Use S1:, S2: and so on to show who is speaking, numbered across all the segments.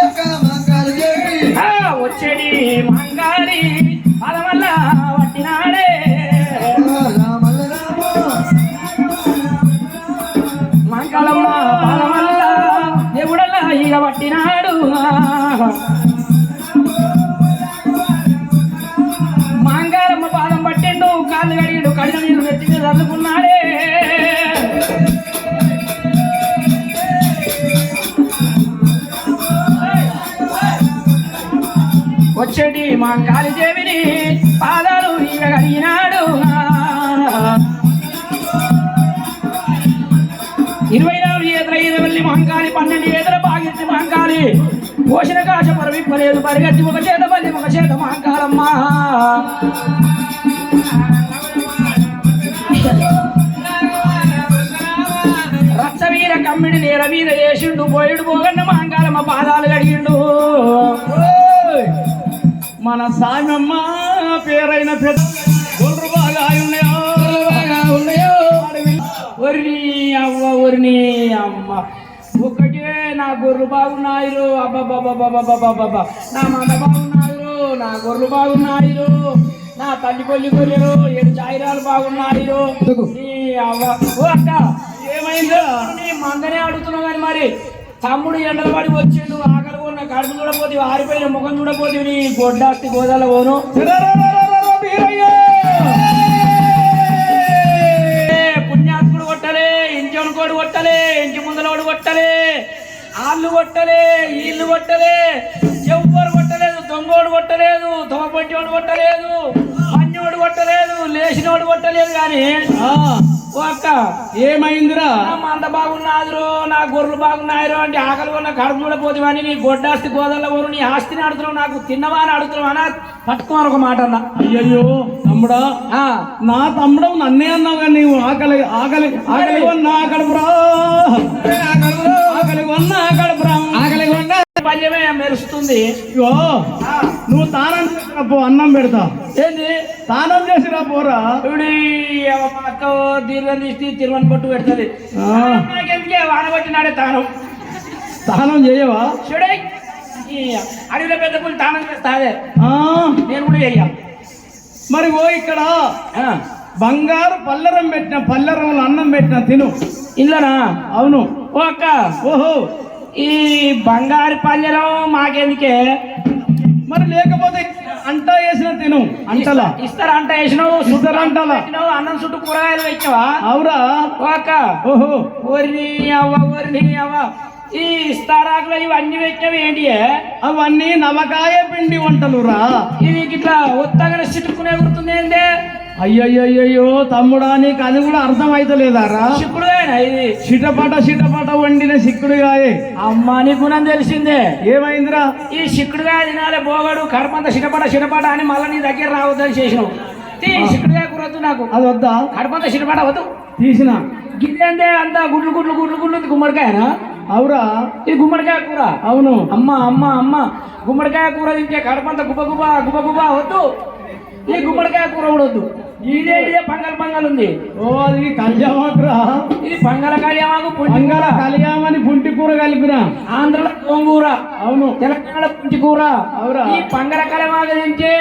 S1: యొక్క మంగాలి
S2: పదవల్ల వట్టినాడే మంగళమ్మ పదవల్ల దేవుడల్ల ఇక పట్టినాడు. మంగళమ్మ పాదం పట్టిండు కాళ్ళు కడిగిండు కడిగిన నీళ్ళు నెత్తి మీద చెడి మా కాళీదేవిని పాదాలు ఇవ్వగలిగినాడు. ఇరవై నాలుగు ఏదర ఐదు వెళ్ళి మహంకాళి పన్నెండు ఏదర బాగించి మహంకాళి పోషణ కాశ పరవిప్పలేదు పరిగెత్తి ఒక చేత పల్లి ఒక చేత మహంకాలమ్మ రచ్చవీర కమ్మిడి నేల మీద వేసిండు పోయిడు పోగన్న మహంకాలమ్మ పాదాలు కడిగిండు. మన సాయమ్మ పేరైన పెద్ద గొర్రె బాగా ఉన్నాయో
S1: బాగా ఉన్నాయో
S2: ఒరిని అవ్వ ఒరిని అమ్మ. ఒకటే నా గొర్రెలు బాగున్నాయిరు అబ్బబ్బబ్బబ్బబ్బబ్బబ్బ నా మంద బాగున్నాయిరు నా గొర్రెలు బాగున్నాయిరు నా తల్లి కొల్లి గొర్రెలు ఏడు చాయిరాలు బాగున్నాయిరు నీ అవ్వ. ఓ అక్క ఏమైందో? నీ మందనే అడుగుతున్నావు కానీ మరి. తమ్ముడు ఎండల వచ్చిండు ఆకలి ఉన్న కడుపు చూడపోతే ఆరిపోయిన ముఖం చూడపోతే నీ గొడ్డాస్తి గోదాల పోను. పుణ్యాత్ముడు కొట్టలే ఇంటి కోడు కొట్టలే ఇంటి ముందలోడు కొట్టలే ఆళ్ళు కొట్టలే ఈళ్ళు కొట్టలే ఎవ్వరు కొట్టలేదు దొంగోడు కొట్టలేదు తోపట్టోడు కొట్టలేదు అన్యోడు కొట్టలేదు లేచినోడు కొట్టలేదు కానీ ఓ అక్క
S3: ఏమైందిరా?
S2: మంద బాగున్నాదురు నా గొర్రెలు బాగున్నాయిరు అంటే ఆకలి ఉన్న కడుపు చూడపోతే అని నీ గొడ్డాస్తి గోదల్లో పోరు నీ ఆస్తిని అడుగుతున్నావు నాకు తిన్నవా అని అడుగుతున్నావు అనా పట్టుకోమని ఒక మాట అన్న.
S3: అయ్యయ్యో తమ్ముడా
S2: ఆ,
S3: నా తమ్ముడు నన్నే అన్నావు కానీ నీవు ఆకలి ఆకలి ఆకలి కొన్నా కడుపురా. ఆకలి కొన్నా కడుపురా.
S1: ఆకలి కొండ
S2: పల్లెమే మెరుస్తుంది.
S3: ఇగో
S2: ఆ,
S3: నువ్వు తానం చేసిరా పో అన్నం పెడతా.
S2: ఏంది?
S3: తానం చేసిరా పోరా?
S2: ఇప్పుడు అక్క దీర్ఘం తీసి తిరువని పట్టు పెడుతుంది.
S3: ఆ.
S2: నాకెందుకే? వాన పట్టినాడే తాను.
S3: తానం చేయవా?
S2: చూడే అడవిలో పెద్ద పుల్లి తానం చేస్తా అదే
S3: ఆ,
S2: నేను కూడా చెయ్యా.
S3: మరి ఓ ఇక్కడ
S2: ఆ,
S3: బంగారు పల్లెరం పెట్టిన పల్లెరంలో అన్నం పెట్టిన తిను.
S2: ఇల్లనా
S3: అవును.
S2: ఓ అక్క.
S3: ఓహో.
S2: ఈ బంగారు పల్లెలో మాకెందుకే?
S3: మరి లేకపోతే అంట వేసిన తిను అంటలా?
S2: ఇస్తారా అంట వేసినావు?
S3: అంటలా?
S2: పెట్టినావు, అన్నం చుట్టూ కూరగాయలు పెట్టినావా?
S3: అవురా.
S2: ఓ అక్క.
S3: ఓహో.
S2: ఓరిని అవ్వ ఓరిని అవ్వ. ఈ ఇస్తారాకులు ఇవన్నీ పెట్టినవి ఏంటి
S3: అవన్నీ నవకాయ పిండి వంటలు రా
S2: ఇది ఇట్లా ఒత్తగానే చిట్టుకునే గుర్తుంది ఏంటి
S3: అయ్యయ్యో తమ్ముడా నీకు అది కూడా అర్థం అయితలేదా రా
S2: చిక్కుడుగాయనా ఇది?
S3: చిటపట చిటపట వండిన సిక్కుడుగాయే.
S2: అమ్మ నీ గుణం తెలిసిందే.
S3: ఏమైందిరా?
S2: ఈ చిక్కుడుగాయ తినాలే బోగడు కడపంత చిటపట చిటపట అని మళ్ళీ నీ దగ్గర రావద్దని చేసినావు. తీ చిక్కుడుగాయ కూర వద్దు నాకు.
S3: అది వద్దా?
S2: కడపంత చిటపట వద్దు.
S3: తీసిన.
S2: గిద్దేందే అంత గుడ్లు గుడ్లు గుడ్లు గుడ్లు గుమ్మడికాయనా?
S3: అవురా.
S2: ఇది గుమ్మడికాయ కూర?
S3: అవును.
S2: అమ్మ అమ్మ అమ్మ. గుమ్మడికాయ కూర తింటే కడపంత గుబ గుబ గుబ గుబ వద్దు. ఈ గుమ్మడికాయ కూర కూడా వద్దు. ఇదే ఇదే పంగల్ పంగల్ ఉంది.
S3: ఓ అది కళ్యామాకురా.
S2: ఇది పంగల కళ్యామాకు
S3: కళ్యామని పుంటి కూర కలిపిన.
S2: ఆంధ్రలో గోంగూర.
S3: అవును.
S2: తెలంగాణ పుంటి కూర.
S3: అవురా.
S2: ఈ పంగల కళ్యామాకు తింటే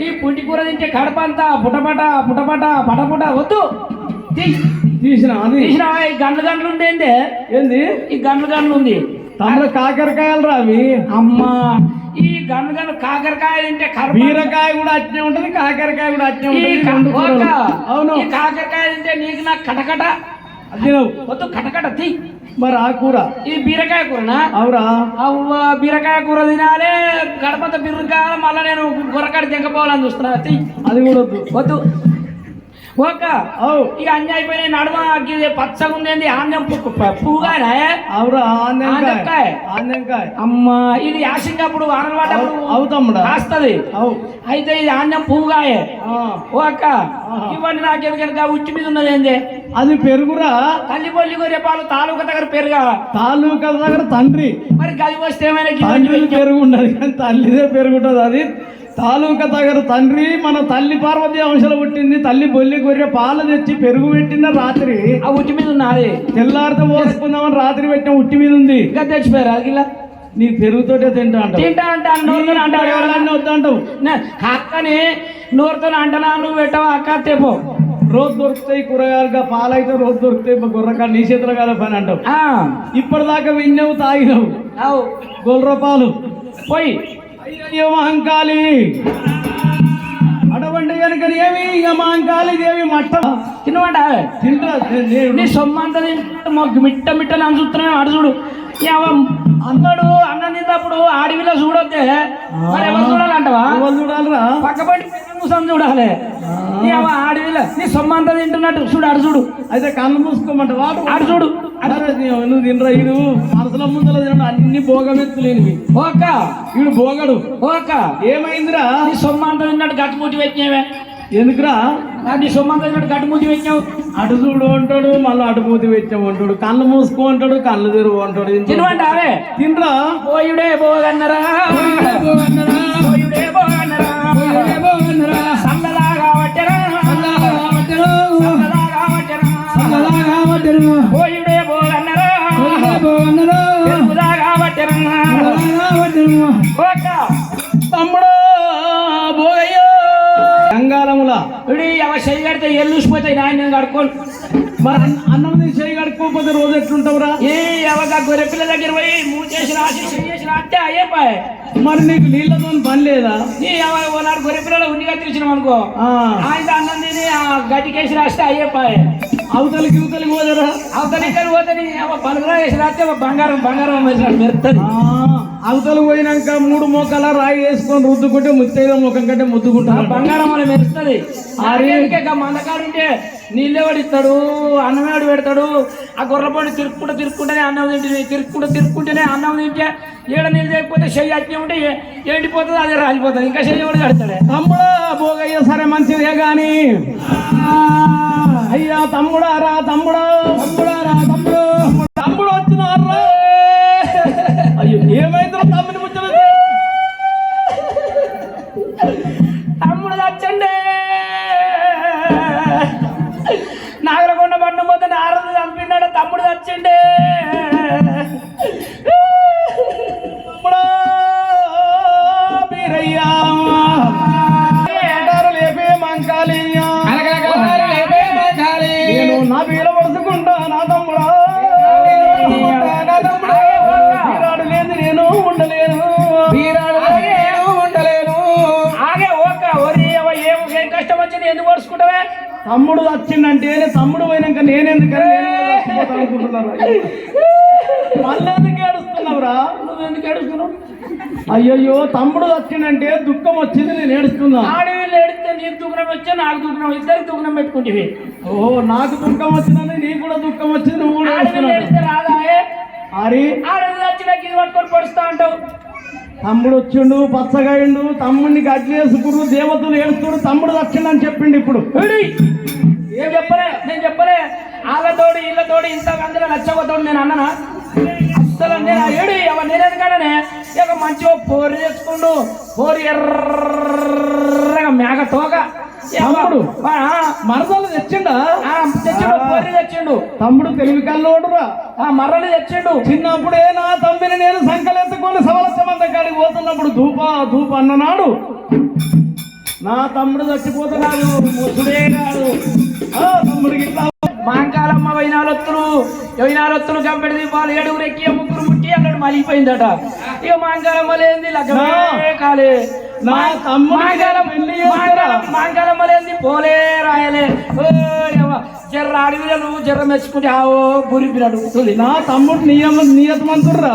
S2: ఈ పుంటి కూర తింటే కడపంతా పుటపట పుటపట పటపుట వద్దు.
S3: తీసిన అది?
S2: తీసినావా ఈ గండ్లు గంటలు ఉండేందే
S3: ఏంది?
S2: ఈ గండ్లు గంటలు ఉంది.
S3: తమ్ముడు కాకరకాయలు రా అవి
S2: అమ్మా. ఈ గంటలు కాకరకాయ తింటే కడప
S3: బీరకాయ కూడా అట్నే ఉంటది కాకరకాయ కూడా అట్నే
S2: ఈ
S3: ఉంటది. అవును.
S2: ఈ కాకరకాయ తింటే నీకు నాకు కటకట. వద్దు కటకట తీ.
S3: మరి ఆ కూర?
S2: ఇది బీరకాయ కూరనా?
S3: అవురా.
S2: అవ్వ బీరకాయ కూర తినాలి. గడపత బీరకాయ మళ్ళీ నేను గుర్రకాడ దింకపోవాలని చూస్తున్నా
S3: అది కూడా వద్దు.
S2: వద్దు. ఓక
S3: అవు.
S2: ఇక అన్ని అయిపోయినాయి. నడుమ ఇది పచ్చగా ఉంది ఆన్యం పువ్వుగానే
S3: అవురా ఆందెంకాయ
S2: ఆనెంకాయ.
S3: ఆందెంకాయ
S2: అమ్మా ఇది యాసింగప్పుడు వానలు పడ్డప్పుడు
S3: అవు తమ్ముడా.
S2: కాస్తది.
S3: అవు.
S2: అయితే ఇది ఆన్యం పువ్వుగాయే ఓ అక్క
S3: ఆహా.
S2: ఇవన్నీ నాకెందుకనక ఉచ్చి మీద ఉన్నది ఏంది?
S3: అది పెరుగురా.
S2: తల్లి పొల్లి గొర్రె పాలు తాలూకా దగ్గర పెరుగా.
S3: తాలూకా దగ్గర తండ్రి.
S2: మరి గది వస్తే ఏమైనా
S3: పెరుగు. ఉండదు కానీ తల్లిదే పెరుగుంటది అది. తాలూకా దగ్గర తండ్రి మన తల్లి పార్వతి అంశలు పుట్టింది తల్లి బొల్లి గొర్రె పాలు తెచ్చి పెరుగు పెట్టిన రాత్రి.
S2: ఆ ఉట్టి మీద ఉన్నది.
S3: తెల్లారితో పోసుకుందామని రాత్రి పెట్టిన ఉట్టి మీద ఉంది.
S2: ఇంకా తెచ్చిపోయారు? ఇలా?
S3: నీ పెరుగుతోటే తింటా అంటావు.
S2: తింటా అంటే నోరుతో అంటాడు
S3: ఎవరన్నా వద్దంటావు.
S2: అక్కని నోరుతో అంటనా? నువ్వు పెట్టవా? అక్క తెపో
S3: రోజు దొరుకుతాయి కూరగాయలుగా పాలైతే రోజు దొరుకుతాయి గుర్రకా నీ చేతులు కాదు పని అంటావు. ఇప్పటిదాకా విన్నావు తాగినావు.
S2: అవు.
S3: గోల్ పాలు.
S2: పోయి.
S3: మహంకాళి అటువంటి కనుక ఏమి? ఇక మహంకాళి దేవి మట్ట.
S2: తినమాట
S3: తింటా
S2: నీ సొమ్మంతా తింటే మాకు మిట్ట మిట్ట నన్ను చూస్తున్నావు అడు చూడు. అన్నాడు అన్నం తిన్నప్పుడు అడవిలో చూడొద్దే. మరి ఎవరు చూడాలంటవా?
S3: చూడాలిరా?
S2: పక్కపడి కూర్చొని చూడాలి. అడవిలో నీ సొమ్మంతా తింటున్నట్టు చూడు అడు చూడు.
S3: అయితే కళ్ళు మూసుకోమంట వాడు
S2: అడు చూడు.
S3: నువ్వు తినరా ఈడు మనసుల ముందర తినడు అన్ని భోగమెత్తులేనివి.
S2: ఓక
S3: ఈడు భోగడు.
S2: ఓక
S3: ఏమైందిరా?
S2: నీ సొమ్మంతా తిన్నట్టు గట్టుముట్టి పెట్టినావే.
S3: ఎందుకురా?
S2: నీ సొమ్మంతా తిన్నట్టు గట్టుముట్టి పెట్టినావు.
S3: అటు చూడు అంటాడు మళ్ళీ అటు పోతే పెట్టాము అంటాడు కళ్ళు మూసుకో అంటాడు కళ్ళు తెరువు అంటాడు
S2: తినమంటావే
S3: తినరా?
S2: పోయుడే బోగన్నరా పోయుడే బోగన్నరా కడుక్కోను
S3: మరి అన్న- తిని చేయి కడుక్కోకపోతే రోజు ఎట్లుంటావురా?
S2: ఏ అవగా గొర్రె పిల్ల దగ్గర పోయి మూడు చేసిన చేసిన అంటే అయ్యేపాయ్.
S3: మరి నీకు నీళ్ళతో పని లేదా?
S2: నీ ఓనాడు గొర్రె పిల్లలు ఉన్ని కత్తిరించినాం అనుకో. ఆయన అన్నం తిని ఆ గడ్డికేసి రాస్తే అయ్యేపాయ్.
S3: అవతలికి ఇవతలికి పోదరా?
S2: అవతలి ఇక్కడ పోతే పలుగురా వేసి రాస్తే బంగారం బంగారం వేసినట్టు మెరుతుంది
S3: అవతలు పోయినాక మూడు మోకాల రాయి వేసుకొని రుద్దుకుంటే ముత్తైద ముఖం కంటే
S2: ఆ
S3: ముద్దుకుంటారు
S2: బంగారం అని మెరుస్తుంది. ఆరేళ్ళకే మందకాడు ఉంటే నీళ్ళేవాడు ఇస్తాడు అన్నమేవాడు పెడతాడు? ఆ గొర్రెపండి తిరుక్కుంటూ తిరుక్కుంటేనే అన్నం తింటుంది తిరుక్కుంటూ తిరుక్కుంటేనే అన్నం తింటే ఏడ నీళ్ళు లేకపోతే చెయ్యి అట్నే ఉంటే ఏడిపోతుంది ఎండిపోతుంది అదే రాలిపోతుంది. ఇంకా చెయ్యి కూడా కడతాడే?
S3: తమ్ముడు బోగయ్య సరే మంచిదే కానీ అయ్యా తమ్ముడా రా తమ్ముడా. తమ్ముడా రా తమ్ముడు. తమ్ముడు వచ్చిందంటే తమ్ముడు పోయినాక నేనెందుకని అనుకుంటున్నారు? మళ్ళీ ఎందుకు ఏడుస్తున్నావురా?
S2: నువ్వు ఎందుకు ఏడుస్తున్నావు?
S3: అయ్యయ్యో తమ్ముడు వచ్చిందంటే దుఃఖం వచ్చింది నేను ఏడుస్తున్నా.
S2: ఆడవిళ్ళు ఏడితే నీకు దుఃఖం వచ్చా నాకు దుఃఖం ఇద్దరికి దుఃఖం పెట్టుకుంటే
S3: ఓ నాకు దుఃఖం వచ్చిందని నీకు కూడా దుఃఖం వచ్చింది నువ్వు కూడా ఏడుస్తున్నావు.
S2: ఏడిస్తే రాదా?
S3: అరే.
S2: ఆడవిళ్ళు వచ్చినాక ఇది పట్టుకొని పడుస్తా అంటావు.
S3: తమ్ముడు వచ్చిండు పచ్చగాయిండు తమ్ముడిని గడ్లేసుకుడు దేవతలు ఏడుస్తుడు తమ్ముడు వచ్చిండని చెప్పిండు ఇప్పుడు.
S2: ఏడి? ఏం చెప్పలే? నేను చెప్పలే. వాళ్ళతోడు వీళ్ళతోడు ఇంత అందరూ నచ్చబోతాడు నేను అన్ననా? అస్సలు నేను ఏడు ఎవ నేనెందుకనే ఇక మంచిగా పోరు తెచ్చుకుండు పోరు ఎర్రగా మేక తోక.
S3: తమ్ముడు? మరదలు తెచ్చిండా?
S2: తెచ్చిండు.
S3: తమ్ముడు తెలివి కల్లోడురా
S2: ఆ మర్రలు తెచ్చిండు.
S3: చిన్నప్పుడే నా తమ్మిని నేను సంకలెత్తుకొని సవలసమంత కాడికి పోతున్నప్పుడు ధూప ధూప అన్ననాడు నా తమ్ముడు చచ్చిపోతున్నాడు. ముసుడే కాదు తమ్ముడికి
S2: మాంకాలమ్మ వైనాలొత్తులు వైనాలొత్తులు కంపెడి దీపాలు. ఏడుగురు ఎక్కి ముగ్గురు ముట్టి అన్నాడు. మలిగిపోయిందట ఇక మాంకాలమ్మ లేని కాలే. మాంకాలం పెళ్ళి లేని పోలే రాయలే. జర్ర అడవిలో నువ్వు జర్ర మెచ్చుకుంటే ఆవో బురిపి అడుగుతుంది.
S3: నా తమ్ముడు నియమ నియతమంతుడురా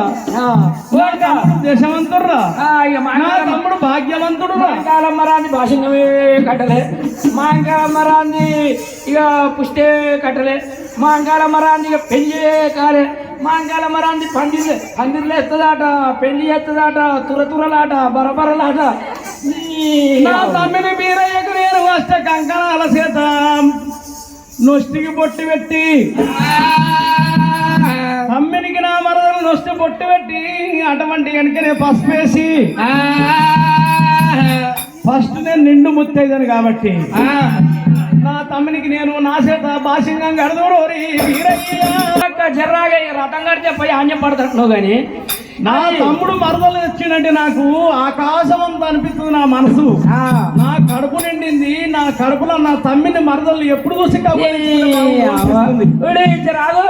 S3: దేశవంతుడురా.
S2: ఇక
S3: నా తమ్ముడు భాగ్యవంతుడురా.
S2: మాంకాలమ్మ రాంది భాషంగమే కట్టలే. మాంకాలమ్మ రాంది ఇక పుష్టే కట్టలే. మాంకాలమ్మ రాంది ఇక పెళ్ళి కాలే. మాంకాలమ్మ రాంది పందిర్లే పందిర్లు ఎత్తదాట పెళ్ళి ఎత్తదాట తురతురలాట బరబరలాట.
S3: నా తమ్మిని బీరయ్యకు నేను వస్తే కంకణాల చేత నొష్టికి బొట్టి పెట్టి. తమ్మినికి నా మరదలు నొష్టి బొట్టి పెట్టి అటువంటి వెనకనే పసుపేసి ఫస్ట్ నేను నిండు ముత్తైదాను కాబట్టి. నా తమ్మునికి నేను నా చేత భాషంగా గడదూరు
S2: అక్క జర్రాగా రథం కడితే పోయి ఆన్యం పడతాడు కానీ
S3: నా తమ్ముడు మరదలు వచ్చిందంటే నాకు ఆకాశం అంతా అనిపిస్తుంది నా మనసు. నా కడుపు నిండింది నా కడుపులో నా తమ్మిని మరదలు ఎప్పుడు చూసి
S2: రాదు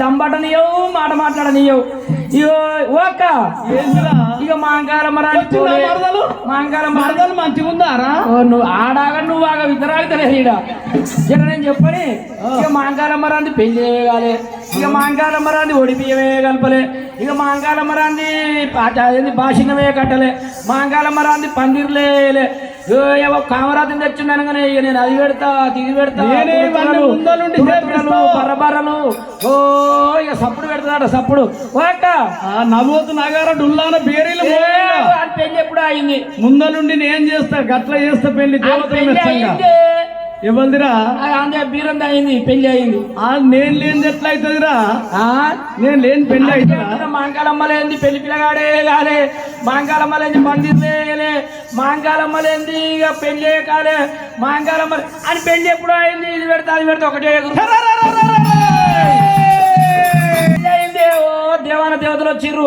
S2: దంబటనియవు మాట మాట్లాడనియవు. ఇగో ఓ అక్క.
S3: ఏందిరా?
S2: ఇక మాంకారం
S3: వచ్చిందా మరదలు?
S2: మాంకారం
S3: మరదలు మంచిగా ఉందారా?
S2: నువ్వు ఆడాగా నువ్వు ఆగా ఇద్దరాగుతలేదు ఈడ. నేను చెప్పని ఇక మాంకాల మరాంది పెళ్ళి చేయగాలి. ఇక మాంకాల మరాంది ఒడిపియమే కలపలే. ఇక మాంకాల మరాంది అదేంది భాషినమే కట్టలే. మాంకాల మరాంది పందిర్లేలే ఏవో కామరాజుని తెచ్చిండను కానీ ఇక నేను అది పెడతా ఇది పెడతా. బర్రబర్రలు. ఓ ఇక సప్పుడు పెడతాడ సప్పుడు.
S3: నవ్వుతు నగార డుల్లాన బేరీలు
S2: పెళ్ళి ఎప్పుడు అయింది?
S3: ముందలుండి నేను చేస్తా గట్ల చేస్తా
S2: పెళ్ళి
S3: దేవతలు
S2: పెళ్ళి
S3: మెచ్చంగా
S2: అయింది
S3: ఇవ్వదిరా
S2: ఆ, అందే బీరంది అయింది పెళ్ళి అయింది.
S3: ఆ నేను లేనిది ఎట్లా అవుతుందిరా
S2: ఆ?
S3: నేను లేని పెళ్ళి అవుతుందా
S2: మాంకాలమ్మలేంది పెళ్ళి పిల్లగాడే కాలే. మాంకాలమ్మలేంది పందిర్లేలే మాంకాలమ్మలేంది ఇక పెళ్ళి కాలే. మాంకాలమ్మ అని పెళ్ళి ఎప్పుడు అయింది ఇది పెడతా అది పెడతా ఒకటే దేవాన దేవతలు వచ్చిర్రు.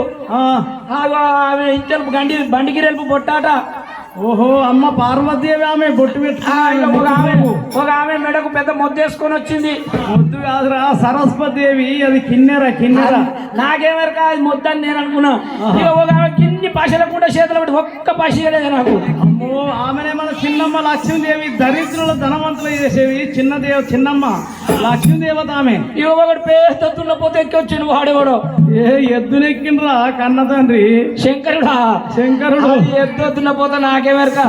S2: ఆమె ఇద్దరు గండి బండికి రెల్పు పొట్టాట.
S3: ఓహో అమ్మ పార్వతీదేవి ఆమె బొట్టు
S2: ఇక ఒక ఆమె ఒక ఆమె మెడకు పెద్ద మొద్దేసుకొని వచ్చింది.
S3: ముద్దు కాదురా సరస్వతి దేవి అది కిన్నెర కిన్నెర.
S2: నాకేమరక అది మొత్తాన్ని నేను అనుకున్నా. ఒక ఆమె కిన్ని పశల కూడా చేతులు పెట్టి ఒక్క పశ లేదు నాకు.
S3: అమ్మో ఆమెనే మన చిన్నమ్మ లక్ష్మీదేవి దరిద్రుల ధనవంతులు చేసేవి చిన్న దేవ చిన్నమ్మ లక్ష్మీదేవత ఆమె
S2: ఒకటి పేస్తున్న పోతే ఎక్కి వచ్చిండు వాడేవాడు
S3: ఏ ఎద్దునెక్కిండ్రా కన్న తండ్రి?
S2: శంకరుడా.
S3: శంకరుడు.
S2: ఎద్దొద్దున్న పోతే నాకేమరక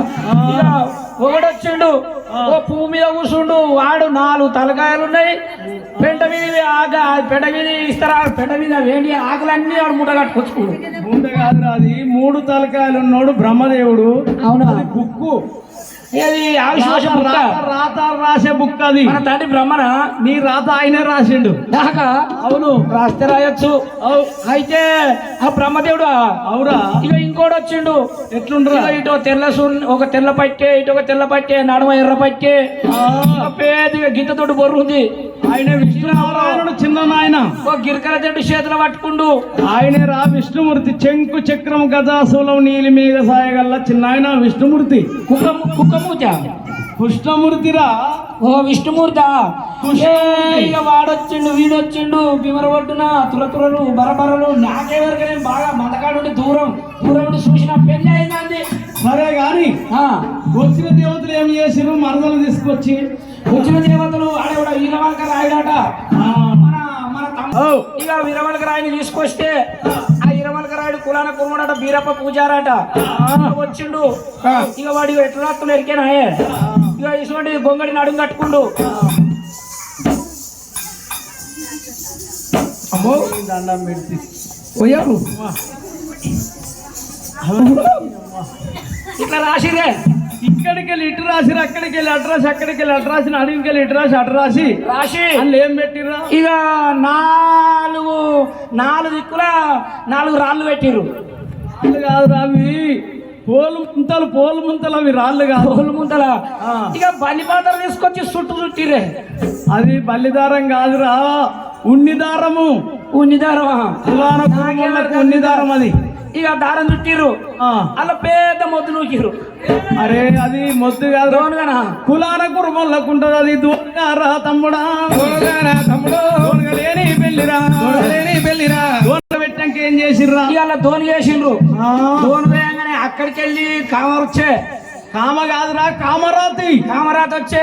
S2: ఇక ఒకడు వచ్చిండు ఓ పువ్వు మీద కూర్చుండు వాడు నాలుగు తలకాయలు ఉన్నాయి పెంట మీద ఆగ పెంట మీద ఇస్తారా? పెంట మీద వేడి ఆకులన్నీ వాడు మూట కట్టుకొచ్చుకోడు.
S3: ముందు కాదురా అది మూడు తలకాయలు ఉన్నోడు బ్రహ్మదేవుడు.
S2: అవునా?
S3: బుక్కు
S2: ఆవిశ్వాసం
S3: రాత రాసే బుక్ అది.
S2: మన తండ్రి బ్రహ్మణ
S3: నీ రాత ఆయనే రాసిండు.
S2: దాకా
S3: అవును.
S2: రాస్తే రాయొచ్చు.
S3: అవు
S2: అయితే ఆ బ్రహ్మదేవుడు?
S3: అవురా.
S2: ఇక ఇంకోటి వచ్చిండు
S3: ఎట్లుండ్రా
S2: ఇటు తెల్ల ఒక తెల్ల పట్టే ఇటు ఒక తెల్ల పట్టే నడుమ ఎర్ర పట్టే. పేద గింతతోటి బొర్రు ఉంది
S3: ఆయన విష్ణునారాయణుడు చిన్న నాయన.
S2: ఒక గిరికల చెట్టు చేతులు పట్టుకుండు.
S3: ఆయనే రా విష్ణుమూర్తి. చెంకు చక్రం గదాసులం నీలి మేఘ సాయగల్ల చిన్న ఆయన విష్ణుమూర్తి.
S2: కుక్క మూత
S3: కృష్ణమూర్తిరా
S2: ఓ విష్ణుమూర్త. ఇక వాడొచ్చిండు వీడొచ్చిండు. భీమర ఒడ్డున తురతురలు బరబరలు. నాకే వరకు నేను బాగా మందకాడు దూరం. దూరం చూసిన పెళ్ళి అయిందండి
S3: సరే గాని
S2: ఆ,
S3: వచ్చిన దేవతలు ఏం చేసిరు మరదలు తీసుకొచ్చి
S2: వచ్చిన దేవతలు ఆడేవాడ? వీరవల్క రాయుడాట
S3: ఆ,
S2: మన మన ఇక వీరవల్క రాయుని తీసుకొస్తే ఆ. వీరవల్క రాయుడు కులాన కురుమడట బీరప్ప పూజారట. వచ్చిండు. ఇక వాడు ఎట్లా ఎరికేనాయే ఇక ఇటువంటి గొంగడి నడుము కట్టుకుండు. అమ్మో.
S3: దండం పెడితే
S2: పోయారు ఇట్లా రాసిరే
S3: ఇక్కడికి వెళ్ళి ఇటు రాసిరు అక్కడికి వెళ్ళి అటు రాసి అక్కడికి వెళ్ళి అటు రాసి అడవికి వెళ్ళి ఇటు రాసి అటు రాసి.
S2: రాసి.
S3: అందులో ఏం పెట్టిర్రా?
S2: ఇక నాలుగు నాలుగు దిక్కుల నాలుగు రాళ్ళు పెట్టిర్రు.
S3: రాళ్ళు కాదు అవి. పోలు ముంతలు పోలు ముంతలు అవి రాళ్ళు కాదు.
S2: తోలు ముంతల. ఇక బలి పాత్ర తీసుకొచ్చి చుట్టూ చుట్టిరే
S3: అది బల్లిదారం కాదురా. ఉన్ని దారము.
S2: ఉన్నిదారమా
S3: కులాన కుటుంబాలకు ఉన్ని దారం అది.
S2: ఇక దారం చుట్టిర్రు. అలా పెద్ద మొద్దు నూకిర్రు.
S3: అరే అది మొద్దు కాదు. కులాన కుటుంబాలకు ఉంటది అది దూరగారా తమ్ముడా?
S1: తమ్ముడు?
S3: దూరగలేని పెళ్ళిరా
S1: చూడలేని పెళ్ళిరా
S3: దూర పెట్టాక ఏం చేసిర్రా?
S2: అలా దోని చేసిండ్రు
S3: ఆ,
S2: దోని అక్కడికి వెళ్ళి కామర్ వచ్చే
S3: కామ కాదురా కామరాతి
S2: కామరాత్ వచ్చే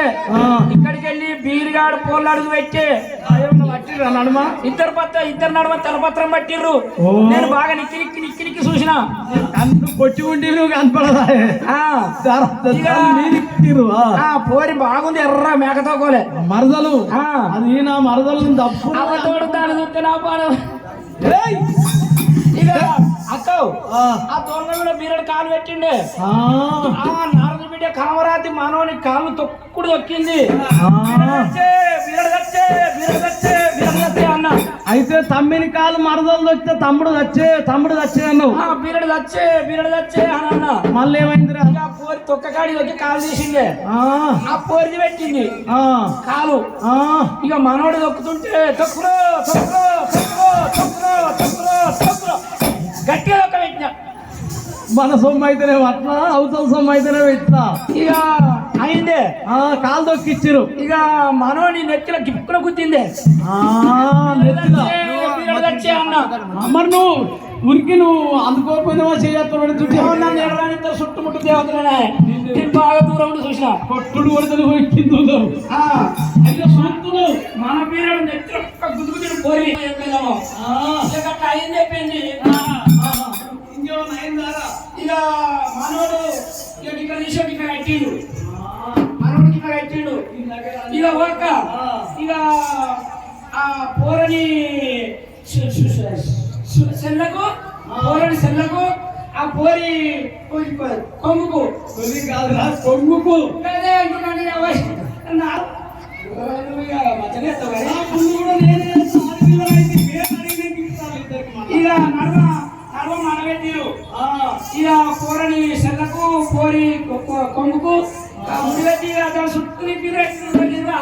S2: ఇక్కడికి వెళ్ళి బీరుగాడు పోలాడుగు పెట్టే
S3: ఏమన్నా పట్టిర్రా నడుమ?
S2: ఇద్దరు పత్ర ఇద్దరు నడుమ తలపత్రం పట్టిర్రు. నేను బాగా నిక్కి నిక్కి నిక్కి నిక్కి చూసిన.
S3: పొట్టి ఉండి నువ్వు కనపడదా
S2: పోరి బాగుంది ఎర్ర మేకతో కోలే.
S3: మరదలు.
S2: ఆ.
S3: అది నా మరదలు తప్పు
S2: చూస్తే నా పాడు! ఇక అక్క
S3: ఆ,
S2: తోట కూడా బీరడు కాలు పెట్టిండే.
S3: ఆ,
S2: నారదు బిడ్డ కామరాతి మానవుని కాళ్ళు తొక్కుడు తొక్కింది.
S3: ఆ.
S2: వీరడచ్చే, వీరడచ్చే, వీరడచ్చే, వీరడచ్చే అన్న.
S3: అయితే తమ్మిని కాలు మరదలు దొక్కితే తమ్ముడు వచ్చే తమ్ముడు వచ్చే అన్నావు.
S2: ఆ, బీరడు దచ్చే బీరడు దచ్చే అని అన్న.
S3: మళ్ళీ ఏమైందిరా?
S2: ఇక ఆ పోరి తొక్కకాడి వచ్చి కాలు తీసిందే
S3: ఆ,
S2: ఆ పోరిది పెట్టింది.
S3: ఆ,
S2: కాలు.
S3: ఆ.
S2: ఇక మనోడు తొక్కుతుంటే తొక్కురో తొక్కురో తొక్కురో తొక్కురో తొక్కురో తొక్కురో. గట్టిగా పెట్టిన.
S3: మన సొమ్ము అయితేనే అట్లా అవతల సొమ్ము అయితేనే ఇట్లా
S2: ఇక అయిందే.
S3: ఆ, కాలు దొక్కిచ్చిరు
S2: ఇక మనోడి నెత్తిలో గిప్పున
S3: ఆ, మరి నువ్వు ఉరికి నువ్వు అందుకోకపోయినావా చేయత్తుడు చుట్టూ
S2: ఏమన్నా నేరడానికి చుట్టుముట్టు దేవతలనే. నేను బాగా దూరం చూసిన.
S3: కొట్టుడు కొడుతుంది పోయి కింద అయ్యో చూస్తున్నావు
S2: మన పోరి ఇక అట్లా అయింది చెప్పింది మనోడు ఇక ఇక్కడ తీసి ఇక్కడ కట్టిండు మనోడు ఇక్కడ కట్టిండు ఇక ఒక్క ఇక ఆ పోరని సెల్లకు పోరని సెల్లకు ఆ పోరి
S3: కాదురా కొమ్ముకు.
S2: అదే అంటున్నాను. ఇక నడవ. నడవ మనబెట్టిరు
S3: ఆ,
S2: ఇక పోరని సెల్లకు పోరి కొ- కొ- కొమ్ముకు ఆ ముడిపెట్టి ఇక దాని చుట్టూ నింపిరు, ఇట్లా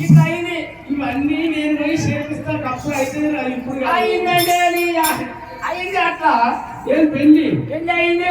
S2: ఇట్లా అయింది.
S3: ఇవన్నీ నేను పోయి చేపిస్తా కప్పు అయితే అది ఇప్పుడు కాదు.
S2: అయిందంటే అది. అయింది అట్లా.
S3: ఏం పెళ్ళి
S2: పెళ్ళి అయింది.